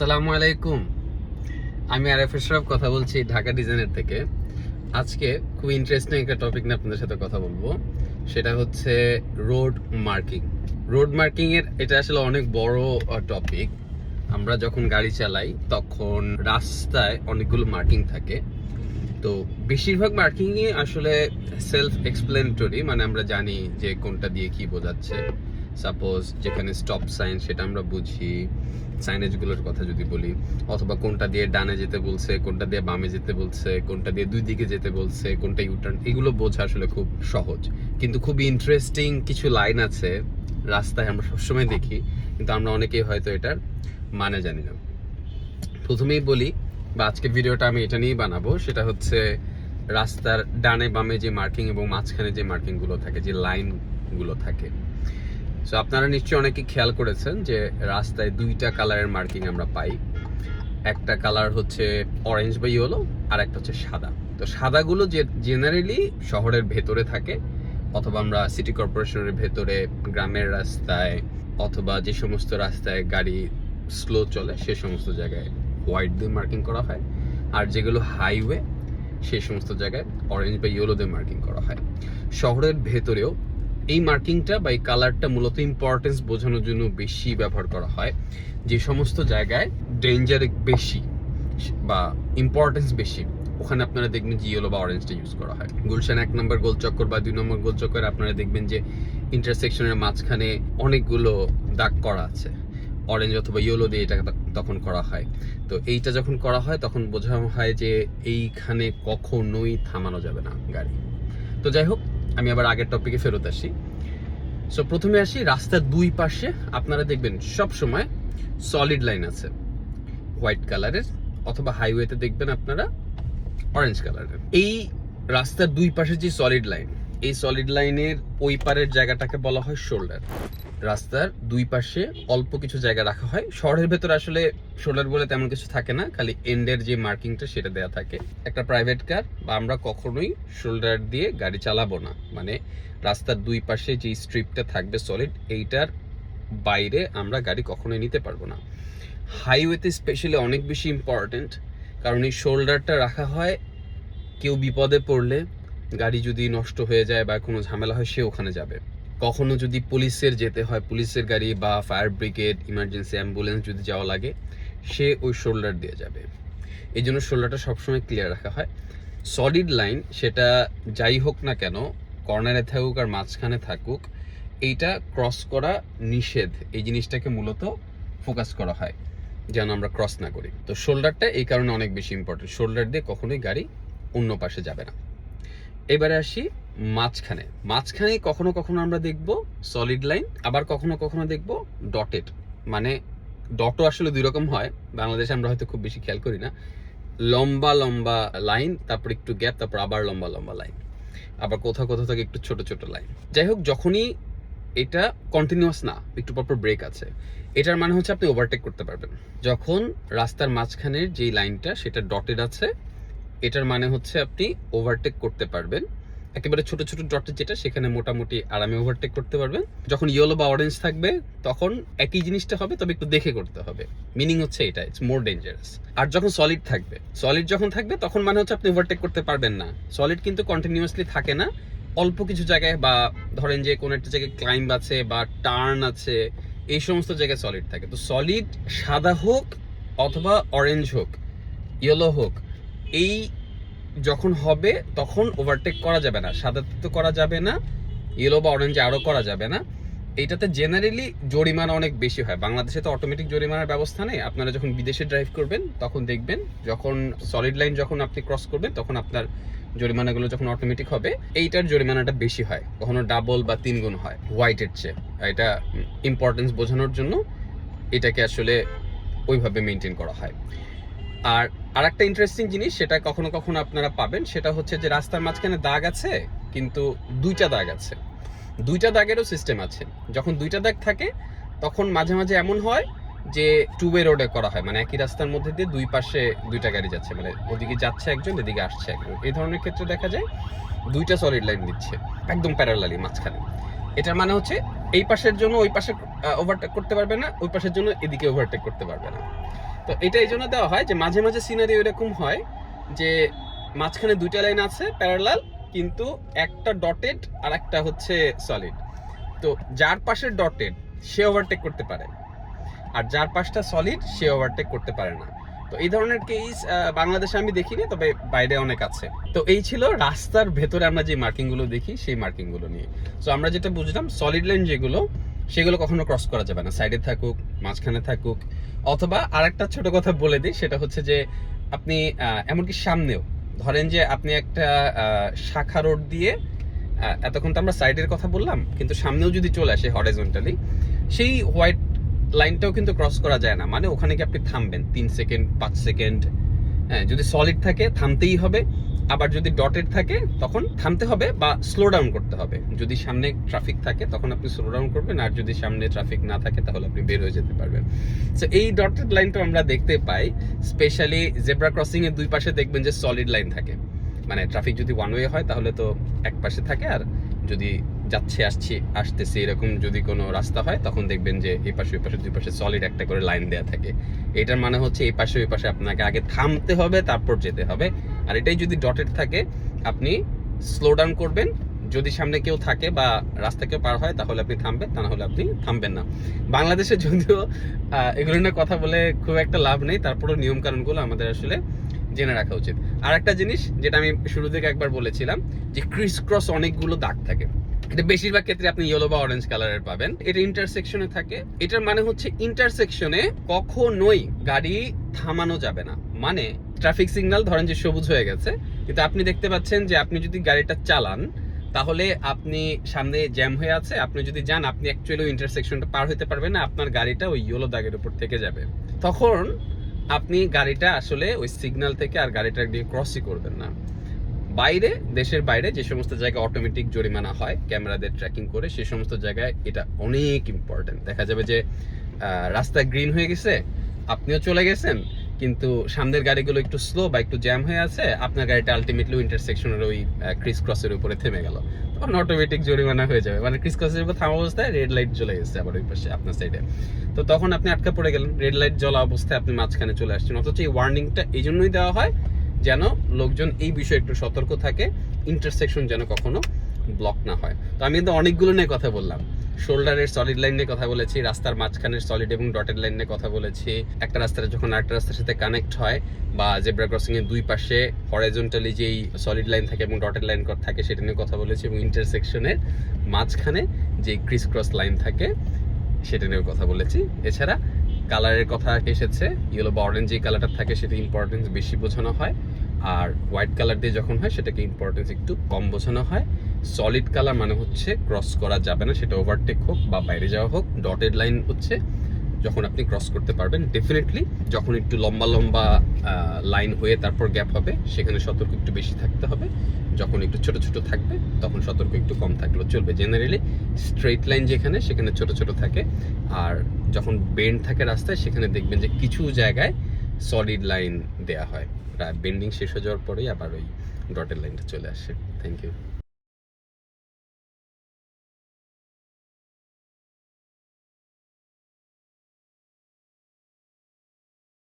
আসসালামু আলাইকুম। আমি আরেফ আশরাফ কথা বলছি ঢাকা ডিজাইনের থেকে। আজকে খুব ইন্টারেস্টিং একটা টপিক নিয়ে আপনাদের সাথে কথা বলব। সেটা হচ্ছে রোড মার্কিং রোড মার্কিং এর এটা আসলে অনেক বড় টপিক আমরা যখন গাড়ি চালাই, তখন রাস্তায় অনেকগুলো মার্কিং থাকে। তো বেশিরভাগ মার্কিংই আসলে সেলফ এক্সপ্লেনেটরি মানে আমরা জানি যে কোনটা দিয়ে কি বোঝাচ্ছে। সাপোজ যেখানে স্টপ সাইন সেটা আমরা বুঝি সাইনেজগুলোর কথা যদি বলি, অথবা কোনটা দিয়ে ডানে যেতে বলছে, কোনটা দিয়ে বামে যেতে বলছে, কোনটা দিয়ে দুই দিকে যেতে বলছে, কোনটা ইউটার্ন এগুলো বোঝা আসলে খুব সহজ। কিন্তু খুব ইন্টারেস্টিং কিছু লাইন আছে, রাস্তায় আমরা সবসময় দেখি, কিন্তু আমরা অনেকেই হয়তো এটার মানে জানি না। প্রথমেই বলি, বা আজকের ভিডিওটা আমি এটা নিয়েই বানাবো, সেটা হচ্ছে রাস্তার ডানে বামে যে মার্কিং এবং মাঝখানে যে মার্কিংগুলো থাকে, যে লাইনগুলো থাকে। সো আপনারা নিশ্চয়ই অনেকে খেয়াল করেছেন যে রাস্তায় দুইটা কালারের মার্কিং আমরা পাই। একটা কালার হচ্ছে অরেঞ্জ বা ইয়েলো আর একটা হচ্ছে সাদা। তো সাদাগুলো যে জেনারেলি শহরের ভেতরে থাকে, অথবা আমরা সিটি কর্পোরেশনের ভেতরে, গ্রামের রাস্তায়, অথবা যে সমস্ত রাস্তায় গাড়ি স্লো চলে, সে সমস্ত জায়গায় হোয়াইট দিয়ে মার্কিং করা হয়। আর যেগুলো হাইওয়ে সেই সমস্ত জায়গায় অরেঞ্জ বা ইয়েলো দিয়ে মার্কিং করা হয়। শহরের ভেতরেও এই মার্কিংটা বা এই কালারটা মূলত ইম্পর্টেন্স বোঝানোর জন্য বেশি ব্যবহার করা হয়। যে সমস্ত জায়গায় ডেঞ্জার বেশি বা ইম্পর্টেন্স বেশি, ওখানে আপনারা দেখবেন যে ইয়েলো বা অরেঞ্জটা ইউজ করা হয়। গুলশান এক নম্বর গোল চক্কর বা দুই নম্বর গোল চক্করে আপনারা দেখবেন যে ইন্টারসেকশনের মাঝখানে অনেকগুলো দাগ করা আছে। অরেঞ্জ অথবা ইয়েলো দিয়ে এটা তখন করা হয়। তো এইটা যখন করা হয়, তখন বোঝানো হয় যে এইখানে কখনোই থামানো যাবে না গাড়ি। তো যাই হোক আমি আবার আগের টপিকে ফেরত আসি। সো প্রথমে আসি, রাস্তার দুই পাশে আপনারা দেখবেন সব সময় সলিড লাইন আছে। হোয়াইট কালারের অথবা হাইওয়েতে দেখবেন আপনারা অরেঞ্জ কালারের এই রাস্তার দুই পাশে যে সলিড লাইন এই সলিড লাইনের ওই পারের জায়গাটাকে বলা হয় শোল্ডার রাস্তার দুই পাশে অল্প কিছু জায়গা রাখা হয়। শহরের ভেতর আসলে শোল্ডার বলে তেমন কিছু থাকে না, খালি এন্ডের যে মার্কিংটা সেটা দেয়া থাকে। একটা প্রাইভেট কার বা আমরা কখনোই শোল্ডার দিয়ে গাড়ি চালাবো না। মানে রাস্তার দুই পাশে যে স্ট্রিপটা থাকবে সলিড এইটার বাইরে আমরা গাড়ি কখনোই নিতে পারব না। হাইওয়েতে স্পেশালি অনেক বেশি ইম্পর্ট্যান্ট কারণ এই শোল্ডারটা রাখা হয় কেউ বিপদে পড়লে গাড়ি যদি নষ্ট হয়ে যায় বা কোনো ঝামেলা হয়, সে ওখানে যাবে। কখনো যদি পুলিশের যেতে হয়, পুলিশের গাড়ি বা ফায়ার ব্রিগেড, ইমার্জেন্সি অ্যাম্বুলেন্স যদি যাওয়া লাগে, সে ওই শোল্ডার দিয়ে যাবে। এই জন্য শোল্ডারটা সবসময় ক্লিয়ার রাখা হয়। সলিড লাইন সেটা যাই হোক না কেন কর্নারে থাকুক আর মাঝখানে থাকুক, এইটা ক্রস করা নিষেধ। এই জিনিসটাকে মূলত ফোকাস করা হয়, যেন আমরা ক্রস না করি। তো শোল্ডারটা এই কারণে অনেক বেশি ইম্পর্টেন্ট শোল্ডার দিয়ে কখনোই গাড়ি অন্য পাশে যাবে না। এবারে আসি মাঝখানে। মাঝখানে কখনো কখনো আমরা দেখব সলিড লাইন আবার কখনো কখনো দেখব ডটেড মানে ডটও আসলে দুই রকম হয়। বাংলাদেশে আমরা হয়তো খুব বেশি খেয়াল করি না। লম্বা লম্বা লাইন তারপর একটু গ্যাপ তারপর আবার লম্বা লম্বা লাইন আবার কোথাও কোথাও থেকে একটু ছোট ছোট লাইন যাই হোক, যখনই এটা কন্টিনিউয়াস না, একটু পরপর ব্রেক আছে, এটার মানে হচ্ছে আপনি ওভারটেক করতে পারবেন। যখন রাস্তার মাঝখানের যেই লাইনটা সেটা ডটেড আছে এটার মানে হচ্ছে আপনি ওভারটেক করতে পারবেন। একেবারে ছোট ছোট ডটের যেটা, সেখানে মোটামুটি আরামে ওভারটেক করতে পারবেন। যখন ইয়েলো বা অরেঞ্জ থাকবে, তখন একই জিনিসটা হবে, তবে একটু দেখে করতে হবে। মিনিং হচ্ছে এটা ইটস মোর ডেঞ্জারাস আর যখন সলিড থাকবে সলিড যখন থাকবে, তখন মানে হচ্ছে আপনি ওভারটেক করতে পারবেন না। সলিড কিন্তু কন্টিনিউয়াসলি থাকে না। অল্প কিছু জায়গায় বা ধরেন যে কোনো একটা জায়গায় ক্লাইম্ব আছে বা টার্ন আছে, এই সমস্ত জায়গায় সলিড থাকে। তো সলিড সাদা হোক অথবা অরেঞ্জ হোক ইয়েলো হোক এই যখন হবে, তখন ওভারটেক করা যাবে না। সাদাতে তো করা যাবে না ইয়েলো বা অরেঞ্জে আরও করা যাবে না। এইটাতে জেনারেলি জরিমানা অনেক বেশি হয়। বাংলাদেশে তো অটোমেটিক জরিমানার ব্যবস্থা নেই। আপনারা যখন বিদেশে ড্রাইভ করবেন, তখন দেখবেন যখন সলিড লাইন যখন আপনি ক্রস করবেন, তখন আপনার জরিমানাগুলো যখন অটোমেটিক হবে, এইটার জরিমানাটা বেশি হয়। কখনো ডাবল বা তিন গুণ হয় হোয়াইটের চেয়ে। এটা ইম্পর্টেন্স বোঝানোর জন্য এটাকে আসলে ওইভাবে মেনটেন করা হয়। আর আরেকটা ইন্টারেস্টিং জিনিস সেটা কখনো কখনো আপনারা পাবেন, সেটা হচ্ছে যে রাস্তার মাঝখানে দাগ আছে, কিন্তু দুইটা দাগ আছে। দুইটা দাগেরও সিস্টেম আছে। যখন দুইটা দাগ থাকে, তখন মাঝে মাঝে এমন হয় যে টু ওয়ে রোডে করা হয় মানে একই রাস্তার মধ্যে দিয়ে দুই পাশে দুইটা গাড়ি যাচ্ছে মানে ওদিকে যাচ্ছে একজন, এদিকে আসছে একজন। এই ধরনের ক্ষেত্রে দেখা যায় দুইটা সলিড লাইন দিচ্ছে, একদম প্যারালালি মাঝখানে। এটার মানে হচ্ছে এই পাশের জন্য ওই পাশে ওভারটেক করতে পারবে না, ওই পাশের জন্য এদিকে ওভারটেক করতে পারবে না। তো এটা এই জন্য দেওয়া হয় যে মাঝে মাঝে সিনারি এরকম হয় যে মাঝখানে দুইটা লাইন আছে প্যারালাল কিন্তু একটা ডটেড আর একটা হচ্ছে সলিড তো যার পাশে ডটেড সে ওভারটেক করতে পারে। আর যার পাশটা সলিড সে ওভারটেক করতে পারে না। তো এই ধরনের কেস বাংলাদেশে আমি দেখিনি, তবে বাইরে অনেক আছে। তো এই ছিল রাস্তার ভেতরে আমরা যে মার্কিংগুলো দেখি, সেই মার্কিংগুলো নিয়ে। তো আমরা যেটা বুঝলাম সলিড লাইন যেগুলো সেগুলো কখনো ক্রস করা যাবে না। সাইডে থাকুক, মাঝখানে থাকুক, অথবা আরেকটা ছোট কথা বলে দিই, সেটা হচ্ছে যে আপনি এমনকি সামনেও, ধরেন যে আপনি একটা শাখা রোড দিয়ে এতক্ষণ তো আমরা সাইডের কথা বললাম, কিন্তু সামনেও যদি চলে আসে হরাইজন্টালি সেই হোয়াইট লাইনটাও কিন্তু ক্রস করা যায় না। মানে ওখানে কি আপনি থামবেন, তিন সেকেন্ড পাঁচ সেকেন্ড হ্যাঁ যদি সলিড থাকে, থামতেই হবে। আবার যদি ডটেড থাকে, তখন থামতে হবে বা স্লো ডাউন করতে হবে। যদি সামনে ট্রাফিক থাকে, তখন আপনি স্লো ডাউন করবেন, আর যদি সামনে ট্রাফিক না থাকে, তাহলে আপনি বের হয়ে যেতে পারবেন। সো এই ডটেড লাইনটা আমরা দেখতে পাই স্পেশালি জেব্রা ক্রসিং এর দুই পাশে দেখবেন যে সলিড লাইন থাকে। মানে ট্রাফিক যদি ওয়ান ওয়ে হয়, তাহলে তো এক পাশে থাকে, আর যদি যাচ্ছে, আসছে, আসতেছে, এরকম যদি কোনো রাস্তা হয়, তখন দেখবেন যে এই পাশে, ওই পাশে, দুই পাশে সলিড একটা করে লাইন দেওয়া থাকে। এটার মানে হচ্ছে এই পাশে, ওই পাশে আপনাকে আগে থামতে হবে, তারপর যেতে হবে। আর এটাই যদি ডটেড থাকে, আপনি স্লো ডাউন করবেন। যদি সামনে কেউ থাকে বা রাস্তা কেউ পার হয়, তাহলে আপনি থামবেন, তা না হলে আপনি থামবেন না। বাংলাদেশে যদিও এগুলো নিয়ে কথা বলে খুব একটা লাভ নেই, তারপরেও নিয়ম কানুনগুলো আমাদের আসলে জেনে রাখা উচিত। আর একটা জিনিস যেটা আমি শুরু থেকে একবার বলেছিলাম, যে ক্রিস ক্রস অনেকগুলো দাগ থাকে। এটা বেশিরভাগ ক্ষেত্রে আপনি ইয়েলো বা অরেঞ্জ কালারের পাবেন। এটা ইন্টারসেকশনে থাকে। এটার মানে হচ্ছে ইন্টারসেকশনে কখনোই গাড়ি থামানো যাবে না। মানে ট্রাফিক সিগন্যাল ধরেন যে সবুজ হয়ে গেছে, কিন্তু আপনি দেখতে পাচ্ছেন যে আপনি যদি গাড়িটা চালান, তাহলে আপনি সামনে জ্যাম হয়ে আছে। আপনি যদি যান, আপনি অ্যাকচুয়ালি ইন্টারসেকশনটা পার হতে পারবেন না, আপনার গাড়িটা ওই ইয়েলো দাগের উপর থেকে যাবে। তখন আপনি গাড়িটা আসলে ওই সিগন্যাল থেকে আর গাড়িটা দিয়ে ক্রসই করবেন না। বাইরে, দেশের বাইরে যে সমস্ত জায়গায় অটোমেটিক জরিমানা হয়, ক্যামেরাদের ট্র্যাকিং করে, সে সমস্ত জায়গায় এটা অনেক ইম্পর্টেন্ট দেখা যাবে যে রাস্তা গ্রিন হয়ে গেছে, আপনিও চলে গেছেন কিন্তু সামনের গাড়িগুলো একটু স্লো বা একটু জ্যাম হয়ে আছে, আপনার গাড়িটা আলটিমেটলি ইন্টারসেকশনের ওই ক্রিস ক্রসের উপরে থেমে গেল। তখন অটোমেটিক জরিমানা হয়ে যাবে। মানে ক্রিস ক্রসের উপর থামা অবস্থায় রেড লাইট জ্বলে গেছে আবার ওই পাশে, আপনার সাইডে তো তখন আপনি আটকা পড়ে গেলেন। রেড লাইট জ্বলা অবস্থায় আপনি মাঝখানে চলে আসছেন। অথচ এই ওয়ার্নিংটা এই জন্যই দেওয়া হয় যেন লোকজন এই বিষয়ে একটু সতর্ক থাকে ইন্টারসেকশন যেন কখনো ব্লক না হয়। তো আমি কিন্তু অনেকগুলো নিয়ে কথা বললাম। শোল্ডারের সলিড লাইন নিয়ে কথা বলেছি, রাস্তার মাঝখানের সলিড এবং ডটেড লাইন নিয়ে কথা বলেছি। একটা রাস্তাটা যখন আরেকটা রাস্তার সাথে কানেক্ট হয় বা জেব্রা ক্রসিং এর দুই পাশে হরাইজন্টালি যেই সলিড লাইন থাকে এবং ডটেড লাইন থাকে সেটা নিয়ে কথা বলেছি এবং ইন্টারসেকশনের মাঝখানে যে ক্রিস ক্রস লাইন থাকে সেটা নিয়েও কথা বলেছি। এছাড়া কালারের কথা এসেছে ইয়েলো বা অরেঞ্জ যে কালারটা থাকে সেটা ইম্পর্টেন্স বেশি বোঝানো হয়। আর হোয়াইট কালার দিয়ে যখন হয়, সেটাকে ইম্পর্টেন্স একটু কম বোঝানো হয়। সলিড কালার মানে হচ্ছে ক্রস করা যাবে না, সেটা ওভারটেক হোক বা বাইরে যাওয়া হোক ডটেড লাইন হচ্ছে যখন আপনি ক্রস করতে পারবেন। ডেফিনেটলি যখন একটু লম্বা লম্বা লাইন হয়ে তারপর গ্যাপ হবে, সেখানে সতর্ক একটু বেশি থাকতে হবে। যখন একটু ছোট ছোট থাকবে, তখন সতর্ক একটু কম থাকলেও চলবে। জেনারেলি স্ট্রেট লাইন যেখানে, সেখানে ছোট ছোট থাকে। আর যখন বেন্ড থাকে রাস্তায়, সেখানে দেখবেন যে কিছু জায়গায় সলিড লাইন দেয়া হয়। বেন্ডিং শেষ হয়ে যাওয়ার পরেই আবার ওই ডটের লাইনটা চলে আসে। Thank you